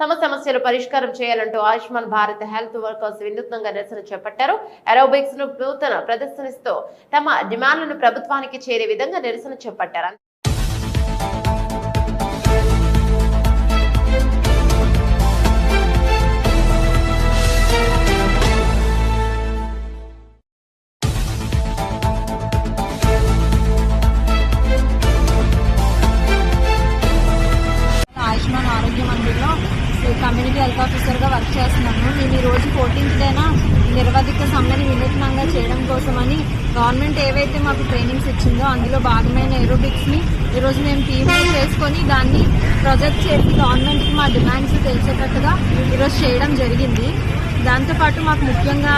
తమ సమస్యలు పరిష్కారం చేయాలంటూ ఆయుష్మాన్ భారత్ హెల్త్ వర్కర్స్ వినూత్నంగా నిరసన చేపట్టారు. ఎరోబిక్స్ను నూతన ప్రదర్శనిస్తూ తమ డిమాండ్లను ప్రభుత్వానికి చేరే విధంగా నిరసన చేపట్టారు. కమ్యూనిటీ హెల్త్ ఆఫీసర్గా వర్క్ చేస్తున్నాను నేను ఈ రోజు ఫోర్టీన్త్ డేనా? నిరవధిక సమ్మెని వినూత్నంగా చేయడం కోసమని గవర్నమెంట్ ఏవైతే మాకు ట్రైనింగ్స్ ఇచ్చిందో అందులో భాగమైన ఏరోబిక్స్ని ఈరోజు మేము టీమ్లో చేసుకొని దాన్ని ప్రొజెక్ట్ చేసి గవర్నమెంట్కి మా డిమాండ్స్ తెలిసేటట్టుగా ఈరోజు చేయడం జరిగింది. దాంతోపాటు మాకు ముఖ్యంగా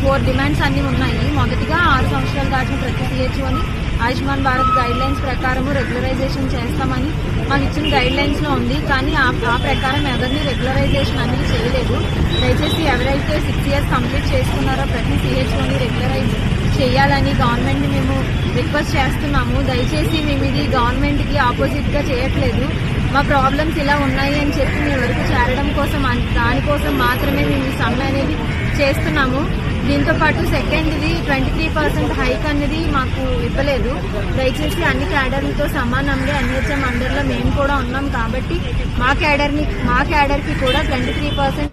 ఫోర్ డిమాండ్స్ అన్నీ ఉన్నాయి. మొదటిగా సంవత్సరాలు దాటిన ప్రతి సిహెచ్ఓని ఆయుష్మాన్ భారత్ గైడ్ లైన్స్ ప్రకారము రెగ్యులరైజేషన్ చేస్తామని మాకు ఇచ్చిన గైడ్ లైన్స్లో ఉంది. కానీ ఆ ప్రకారం ఎవరిని రెగ్యులరైజేషన్ అనేది చేయలేదు. దయచేసి ఎవరైతే సిక్స్ ఇయర్స్ కంప్లీట్ చేసుకున్నారో ప్రతి సిహెచ్ఓని రెగ్యులరైజ్ చేయాలని గవర్నమెంట్ మేము రిక్వెస్ట్ చేస్తున్నాము. దయచేసి మేము ఇది గవర్నమెంట్కి ఆపోజిట్గా ఆపోజిట్గా చేయట్లేదు. మా ప్రాబ్లమ్స్ ఇలా ఉన్నాయి అని చెప్పి మీ వరకు చేరడం కోసం దానికోసం మాత్రమే మేము ఈ సమ్మె అనేది చేస్తున్నాము. దీంతో పాటు సెకండ్ది ట్వంటీ త్రీ పర్సెంట్ హైక్ అనేది మాకు ఇవ్వలేదు. దయచేసి అన్ని క్యాడర్లతో సమానంగా ఎన్హెచ్ఎం అండర్లో మేము కూడా ఉన్నాం కాబట్టి మా క్యాడర్ని మా క్యాడర్కి కూడా ట్వంటీ త్రీ పర్సెంట్